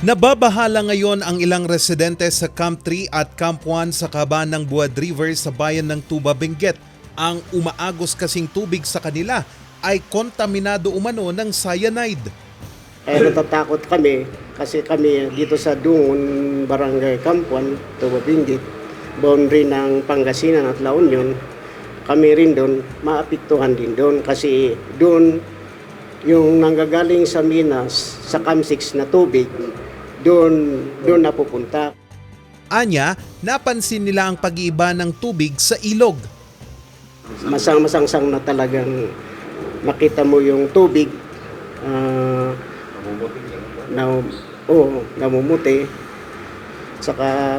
Nababahala ngayon ang ilang residente sa Camp 3 at Camp 1 sa kaban ng Buad River sa bayan ng Tuba Benguet. Ang umaagos kasing tubig sa kanila ay kontaminado umano ng cyanide. Kaya natatakot kami kasi kami dito sa Dungon, Barangay Kampuan, Tubabingit, boundary ng Pangasinan at La Union, kami rin doon, maapektuhan din doon kasi doon yung nanggagaling sa Minas, sa Cam 6 na tubig, doon, doon napupunta. Anya, napansin nila ang pag-iiba ng tubig sa ilog. Masang-masangsang na talagang makita mo yung tubig ah, na oh, namumuti saka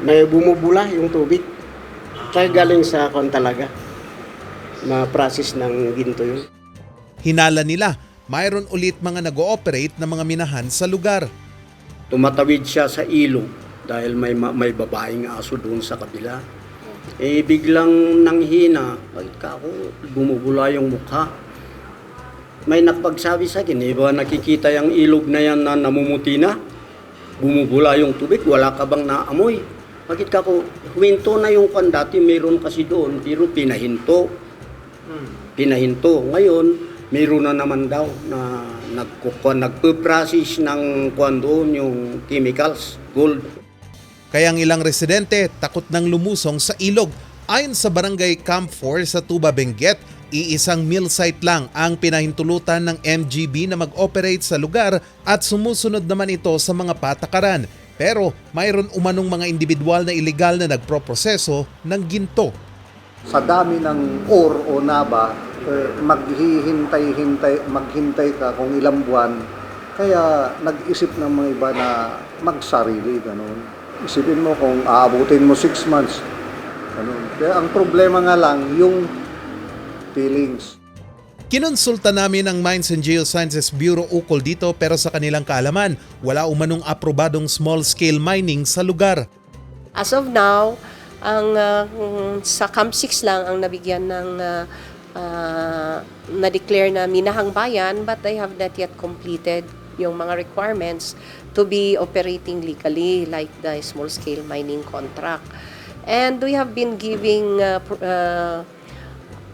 may bumubula yung tubig kaya galing sa kon talaga na process ng ginto yun Hinala nila, mayroon ulit mga nag-ooperate na mga minahan sa lugar. tumatawid siya sa ilog dahil may ma- may babaeng aso doon sa kabila. Eh biglang nanghina, bakit ka ako bumubula yung mukha? May nakapagsabi sa akin, eh ba nakikita yung ilog na yan na namumuti na? Bumubula yung tubig, wala ka bang naamoy? Bakit ka ako, huwinto na yung kwan dati, meron kasi doon, pero pinahinto. Pinahinto. Ngayon, meron na naman daw na nagkukuha, nagpe-process ng kwan doon, yung chemicals, gold. Kaya ang ilang residente takot nang lumusong sa ilog. Ayon sa barangay Camp 4 sa Tuba Benguet, iisang mill site lang ang pinahintulutan ng MGB na mag-operate sa lugar at sumusunod naman ito sa mga patakaran. Pero mayroon umanong mga individual na ilegal na nagproproseso ng ginto. sa dami ng ore o naba, eh, maghihintay-hintay, maghintay ka kung ilang buwan. Kaya nag-isip ng mga iba na magsarili, ganun. Isipin mo kung aabutin mo 6 months. Ganun. Kaya ang problema nga lang, yung feelings. Kinonsulta namin ang Mines and Geosciences Bureau ukol dito pero sa kanilang kaalaman, wala umanong aprobadong small-scale mining sa lugar. As of now, ang mm, sa Camp 6 lang ang nabigyan ng ah, ah, na-declare na minahang bayan but they have not yet completed yung mga requirements to be operating legally like the small scale mining contract. And we have been giving uh, uh,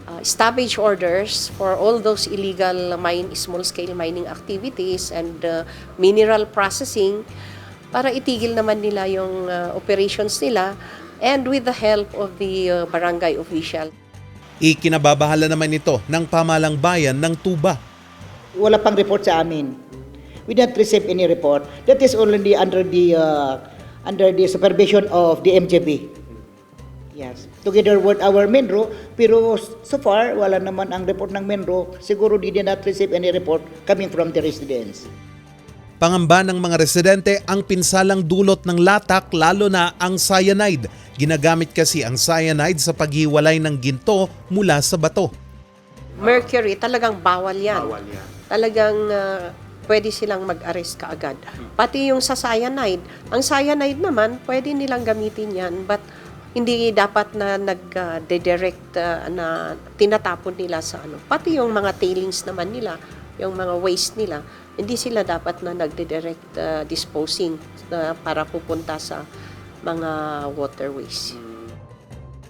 uh, stoppage orders for all those illegal mine small scale mining activities and uh, mineral processing para itigil naman nila yung uh, operations nila and with the help of the uh, barangay official. Ikinababahala naman ito ng pamalang bayan ng Tuba. wala pang report sa amin. We did not receive any report. That is only under the uh, under the supervision of the MJB. Yes. Together with our Menro, pero so far wala naman ang report ng Menro. Siguro did not receive any report coming from the residents. Pangamba ng mga residente ang pinsalang dulot ng latak lalo na ang cyanide. Ginagamit kasi ang cyanide sa paghiwalay ng ginto mula sa bato. Mercury, talagang bawal yan. Talagang uh, pwede silang mag-arrest kaagad. Pati yung sa cyanide. Ang cyanide naman, pwede nilang gamitin yan but hindi dapat na nag-direct na tinatapon nila sa ano. Pati yung mga tailings naman nila, yung mga waste nila, hindi sila dapat na nagde-direct uh, disposing uh, para pupunta sa mga waterways.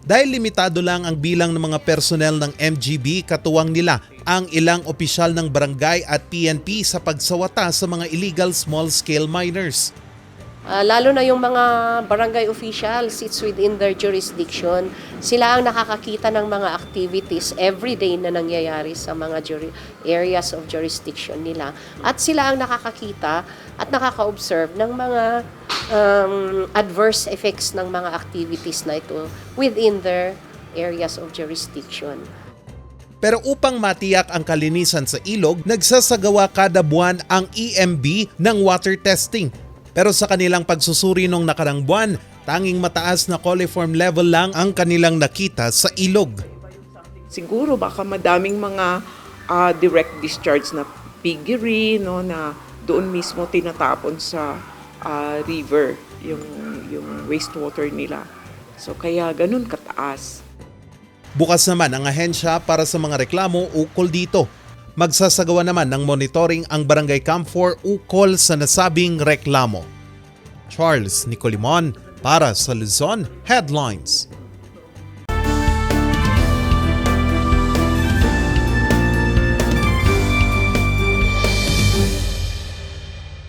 Dahil limitado lang ang bilang ng mga personnel ng MGB, katuwang nila ang ilang opisyal ng barangay at PNP sa pagsawata sa mga illegal small-scale miners. Ah, lalo na yung mga barangay officials, it's within their jurisdiction. Sila ang nakakakita ng mga activities every day na nangyayari sa mga areas of jurisdiction nila. At sila ang nakakakita at nakaka-observe ng mga um, adverse effects ng mga activities na ito within their areas of jurisdiction. Pero upang matiyak ang kalinisan sa ilog, nagsasagawa kada buwan ang EMB ng water testing. Pero sa kanilang pagsusuri nung nakarang buwan, tanging mataas na coliform level lang ang kanilang nakita sa ilog. siguro baka madaming mga ah, direct discharge na piggery no na doon mismo tinatapon sa ah, river yung yung wastewater nila. So kaya ganun kataas. Bukas naman ang ahensya para sa mga reklamo ukol dito. Magsasagawa naman ng monitoring ang Barangay Camp 4 ukol sa nasabing reklamo. Charles Nicolimon para sa Luzon Headlines.